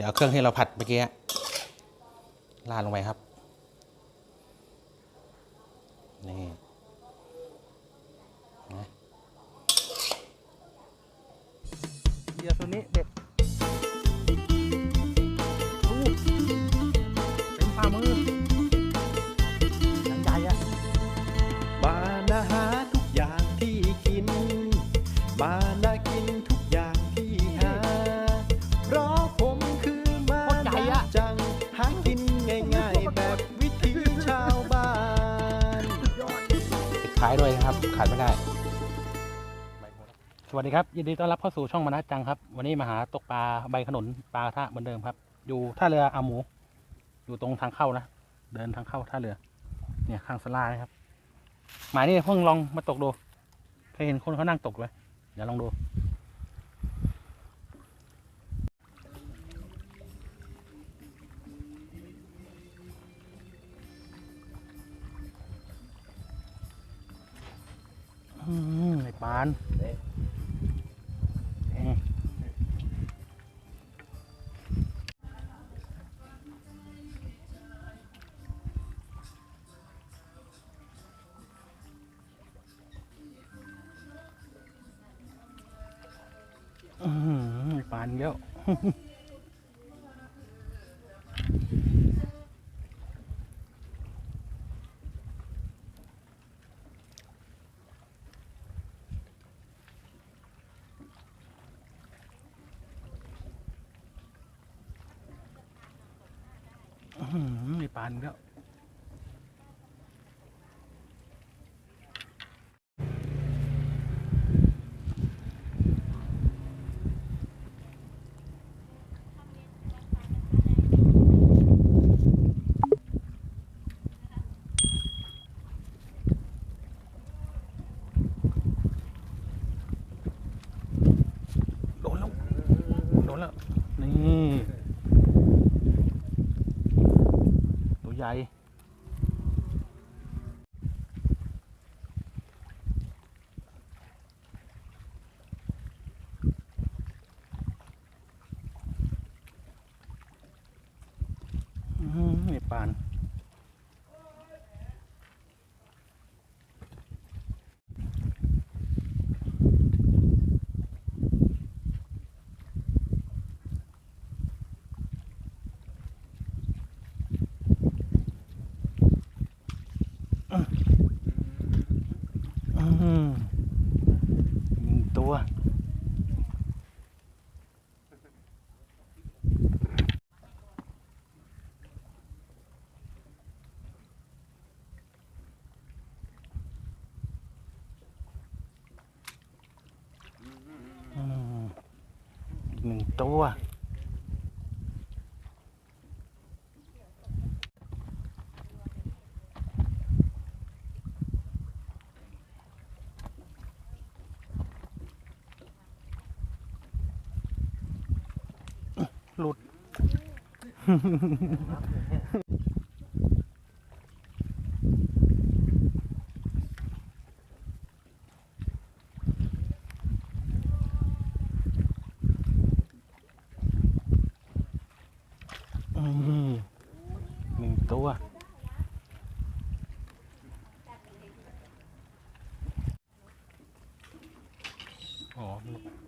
เดี๋ยวเอาเครื่องที่เราผัดเมื่อกี้ราดลงไปครับ ขาดไม่ได้ สวัสดีครับ ยินดีต้อนรับเข้าสู่ช่องมนะจังครับ วันนี้มาหาตกปลาใบขนุนปลาท่าเหมือนเดิมครับ อยู่ท่าเรืออาหมู อยู่ตรงทางเข้านะ เดินทางเข้าท่าเรือ เนี่ยข้างสลานะครับ หมายนี่เพิ่งลองมาตกดู เคยเห็นคนเขานั่งตกไหมเดี๋ยวลองดู ปานเยอะอื้วไอ้ปานเยอะโดนแล้ว โดนแล้ว นี่ตัวใหญ่ อืมไอ้ปาน อืมหนึ่งตัว อืมอีกหนึ่ง ตัว หลุด อืมหนึ่งตัว อ๋อ อื้อหือ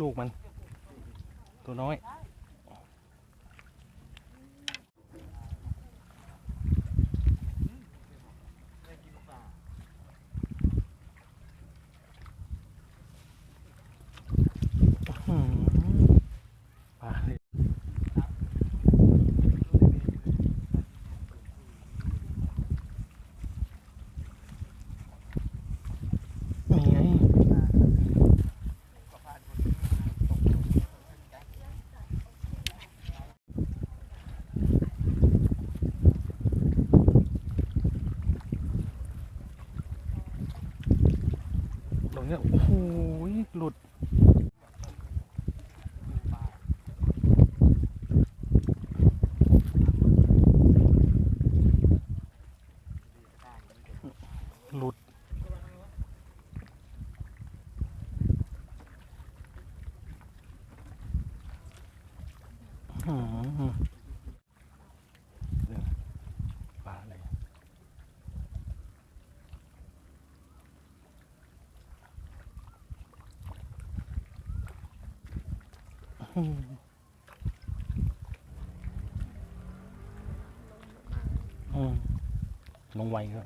ลูกมัน ตัวน้อย ปลาเลย เงี้ย โอ้โหหลุด หลุด อืม อืมอืมลงไวก็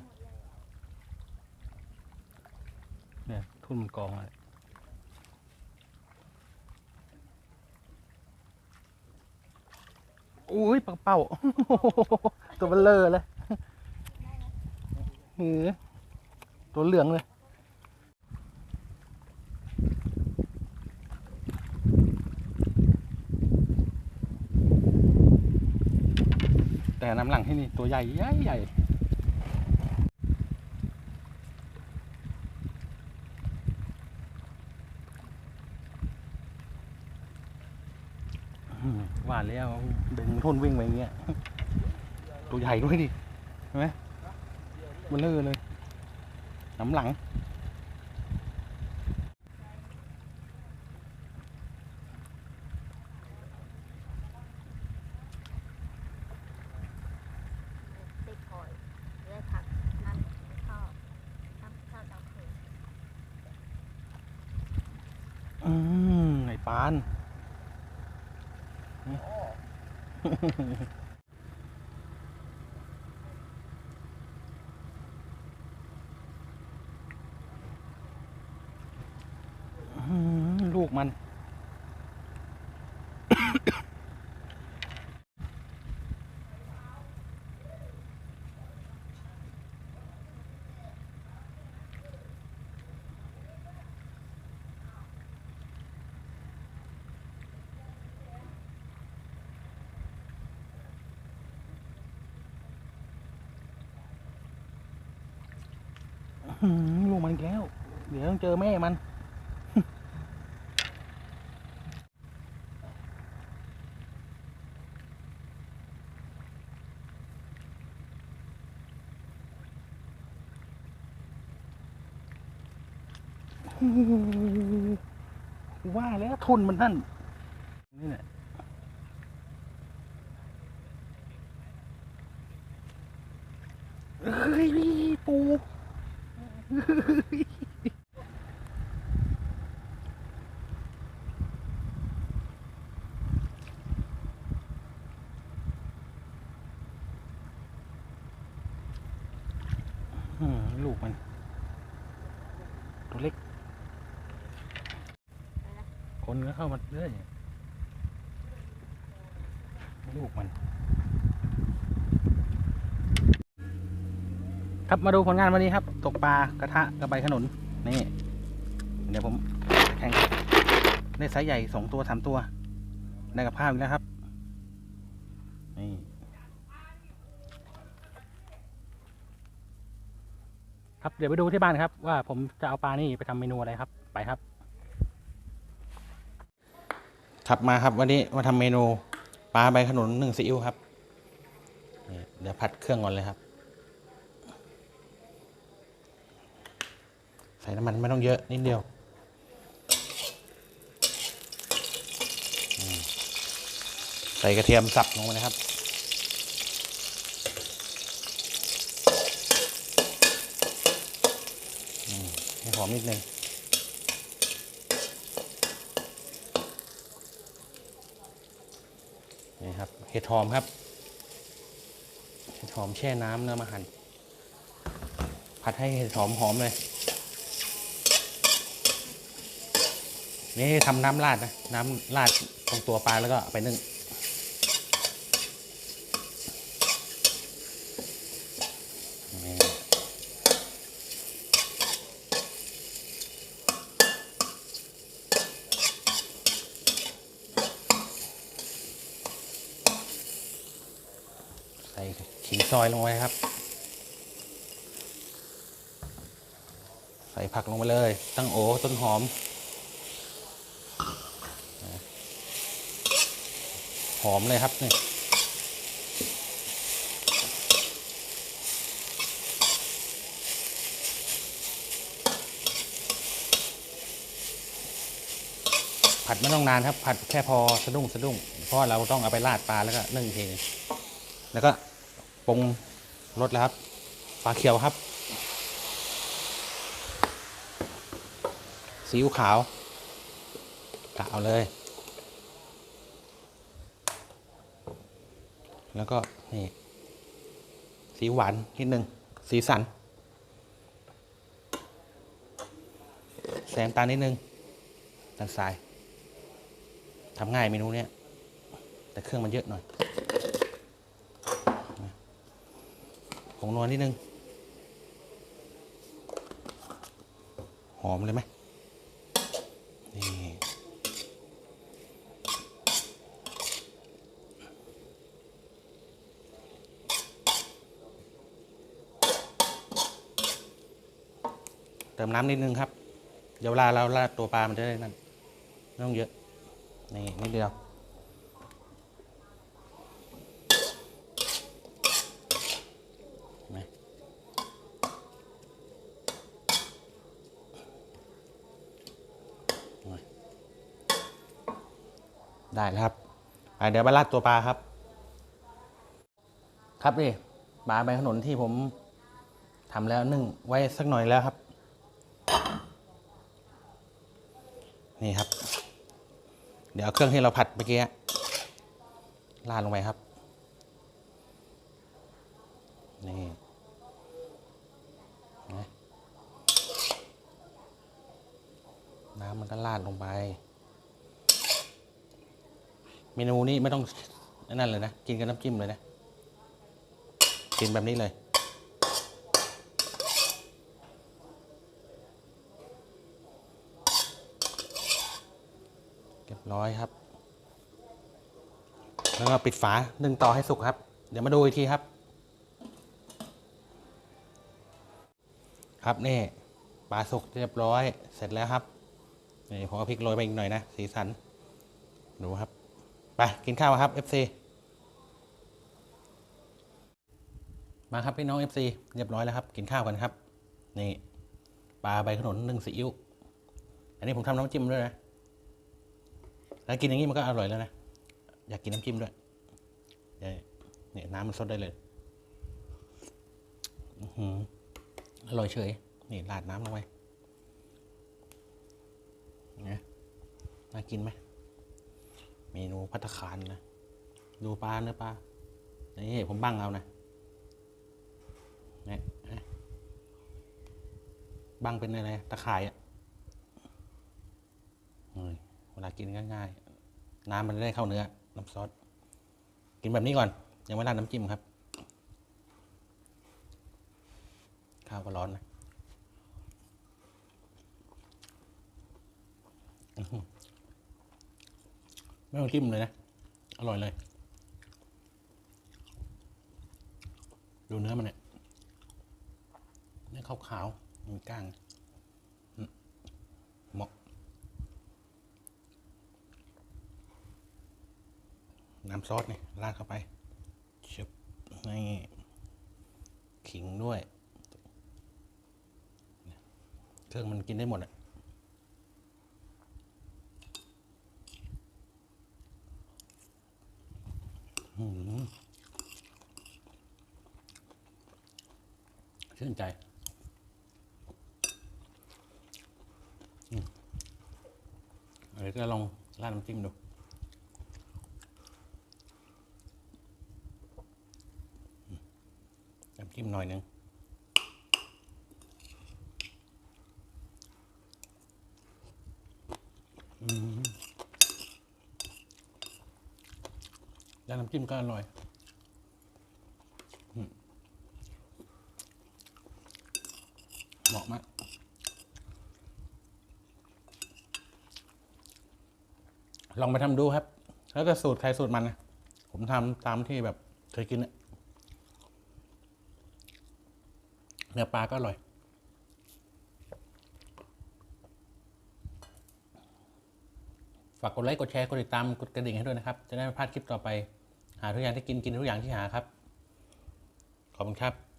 เนี่ยทุ่นมันกองอะไรอุ้ยปังเป้าตัวเบลเลอร์เลยหือตัวเหลืองเลย น้ำหลังที่นี่ตัวใหญ่ใหญ่ใหญ่ว่าแล้วเดึงทุ่นวิ่งไปอย่างเงี้ย ตัวใหญ่ด้วยดิเห็นไหมมันเลือเลยน้ำหลัง ติดหอยได้ผักนั่นข้าวข้าวข้าวดาวเคืน อืมไอ้ปาน ลูกมันอีกแล้ว เดี๋ยวต้องเจอแม่มัน ว่าแล้วทุนมันนั่นนี่แหละเอ้ยปู อืม ลูกมัน ตัวเล็ก คนก็เข้ามาเรื่อยลูกมัน ครับมาดูผลงานวันนี้ครับ ตกปลากระทะกระใบขนุนนี่ เดี๋ยวผมแข่งได้ไซส์ใหญ่สองตัวสามตัว ได้กับข้าวอีกแล้วครับ นี่ ครับเดี๋ยวไปดูที่บ้านครับ ว่าผมจะเอาปลานี่ไปทำเมนูอะไรครับ ไปครับครับมาครับ วันนี้มาทำเมนูปลาใบขนุนหนึ่งซีอิ๊วครับเดี๋ยวผัดเครื่องก่อนเลยครับ ใส่น้ำมันไม่ต้องเยอะนิดเดียวใส่กระเทียมสับลงไปนะครับ อืมให้ห อมนิดนึงนี่ครับเห็ดหอมครับ เห็ดหอมแช่น้ำเนื้อมาหั่นผัดให้เห็ดหอมหอมเลย นี่ทำน้ำราดนะ น้ำราดตรงตัวปลาแล้วก็ไปนึ่งนี่ใส่ขิงซ อยลงไปครับ ใส่ผักลงไปเลย ตั้งโอต้นหอม หอมเลยครับนี่ผัดไม่ต้องนานครับ ผัดแค่พอสะดุ้งสะดุ้งเพราะเราต้องเอาไปราดปลาแล้วก็นึ่งอีกทีหนึงแล้วก็ ปรุงรสแล้วครับปลาเขียวครับซีอิ๊วขาวกะเอาเลย แล้วก็นี่สีหวานนิดนึงสีสัน แซมตาลนิดนึงตันทรายทำง่ายเมนูเนี้ยแต่เครื่องมันเยอะหน่อยนะ ผงนวลนิดนึง หอมเลยไหมนี่เติมน้ำนิดนึงครับ เดี๋ยวเวลาเราราดตัวปลามันจะได้นั่นไม่ต้องเยอะ นี่นิดเดียว เห็นไหมโอ้ย ได้แล้วครับเดี๋ยวมาราดตัวปลาครับ ครับนี่ปลาใบขนุนที่ผมทำแล้วนึ่งไว้สักหน่อยแล้วครับ นี่ครับ เดี๋ยวเครื่องที่เราผัดเมื่อกี้ราดลงไปครับ นี่น้ำมันก็ราดลงไป เมนูนี้ไม่ต้องนั่นเลยนะ กินกับน้ำจิ้มเลยนะ กินแบบนี้เลย เรียบร้อยครับ แล้วก็ปิดฝานึ่งต่อให้สุกครับ เดี๋ยวมาดูอีกทีครับ ครับนี่ปลาสุกเรียบร้อยเสร็จแล้วครับนี่ผมเอาพริกโรยไปอีกหน่อยนะ สีสัน ดูครับ ไป กินข้าวครับ FC มาครับพี่น้อง FC เรียบร้อยแล้วครับ กินข้าวกันครับ นี่ปลาใบขนุนนึ่งซีอิ๊วอันนี้ผมทำน้ำจิ้มด้วยนะ แล้วกินอย่างนี้มันก็อร่อยแล้วนะ อยากกินน้ำจิ้มด้วยเนี่ยน้ำมันสดได้เลยอือหืออร่อยเฉย นี่ราดน้ำลงไปเนี่ยน่ากินไหม เมนูพัตคารนะ ดูปลาเนื้อปลานี่ผมบังเอานะนี่ยนะบังเป็นอะไร ตะข่ายอะ่ะเฮ้ยเวลากินง่ายๆ น้ำมันได้เข้าเนื้อ น้ำซอส กินแบบนี้ก่อน ยังไม่ราดน้ำจิ้มครับ ข้าวก็ร้อนนะ ไม่ต้องจิ้มเลยนะ อร่อยเลย ดูเนื้อมันเนี่ยเนื้อขาวๆมีก้างเหมาะน้ำซอสนี่ราดเข้าไปชึบนี่ขิงด้วย เครื่องมันกินได้หมดอะอื้อหือ ชื่นใจอืมเดี๋ยวจะลองราดน้ำจิ้มดูน้ำจิ้มหน่อยหนึงอืมแล้วน้ำ จิ้มก็อร่อยเหมาะมากลองไปทำดูครับ แล้วแต่สูตรใครสูตรมันนะผมทำตามที่แบบเคยกินเนื้อปลาก็อร่อย ฝากกดไลค์ กดแชร์ กดติดตาม กดกระดิ่งให้ด้วยนะครับ จะได้ไม่พลาดคลิปต่อไป หาทุกอย่างที่กินกินทุกอย่างที่หาครับ ขอบคุณครับ